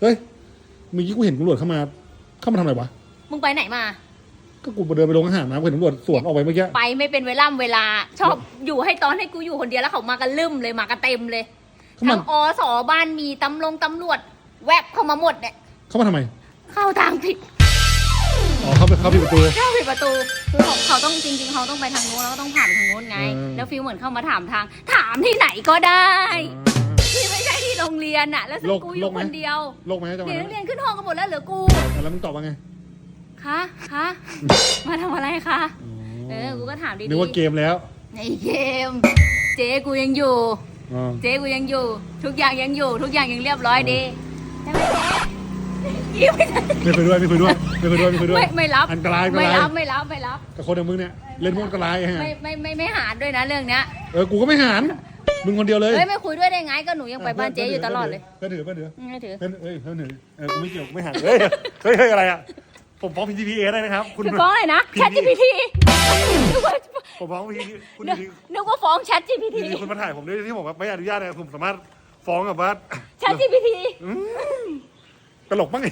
เฮ้ยเมื่อกี้กูเห็นตำรวจเข้ามา เข้ามาทำอะไรวะ มึงไปไหนมา ก็กูเดินไปโรงอาหารนะกูเห็นตำรวจสวนออกไปเมื่อกี้ ไปไม่เป็นเวลาเวลา ชอบอยู่ให้ตอนให้กูอยู่คนเดียวแล้วเขามากันลืมเลยมากันเต็มเลยเข้ามา ทั้งอสบ้านมีตำลงตำรวจ แวบเข้ามาหมดเนี่ยเข้ามาทำไม เข้าทางผิดอ๋อ เข้าไปเข้าปิดประตู เข้าผิดประตูคือเขาเขาต้องจริง ๆ เขาต้องไปทางโน้นแล้วก็ต้องผ่านไปทางโน้นไง อืม แล้วฟิลเหมือนเข้ามาถามทาง ถามที่ไหนก็ได้ที่ไม่ใช่ที่โรงเรียนอะแล้วซึ่งโลกกูอโลยู่กไหม คนเดียวโลกไหมจังหวะเด็กนันั้กนเรียนขึ้นห้องกันหมดแล้วเหลือกูแล้วมึงตอบว่าไงคะคะมาทำอะไรคะเออกูก็ถามดีๆนึกว่าเกมแล้วในเกม เจ๊กูยังอยู่ อ๋อ เจ๊กูยังอยู่ ทุกอย่างยังอยู่ ทุกอย่างยังเรียบร้อยดีใช่ไหมเจ๊ยิ้มไม่ได้ ไม่คุยด้วยไม่คุยด้วยไม่คุยด้วยไม่คุยด้วยไม่ไม่รับอันตรายอันตไม่รายรับไม่รับไม่รับกับคนอย่างมึงเนี่ยเล่นมุกอันตรายฮะไม่ไม่ไม่ไม่หารด้วยนะเรื่องเนี้ย เออกูก็ไม่หาน มึงคนเดียวเลยเฮ้ยไม่คุยด้วยได้ไงก็หนูยังไปบ้านเจ๊อยู่ตลอดเลยเพื่อนถือเพื่อนถืออืมไม่ถือเพื่อนเอ้ยเพื่อนถือเออกูไม่เกี่ยวกูไม่หานเฮ้ยเฮ้ยเฮ้ยอะไรอะผมฟ้องพีทีพีเอได้นะครับ คุณคือฟ้องอะไรนะพี่ Chat GPT นึกว่าผมฟ้องพีทีคุณนึกพีนึกว่าฟ้อง Chat ที GPT ทีคุณมาถ่ายผมด้วยที่ผมว่าไม่อนุญาตเนี่ยผมสามารถฟ้องกับว่า Chat GPT ตลกบ้างไง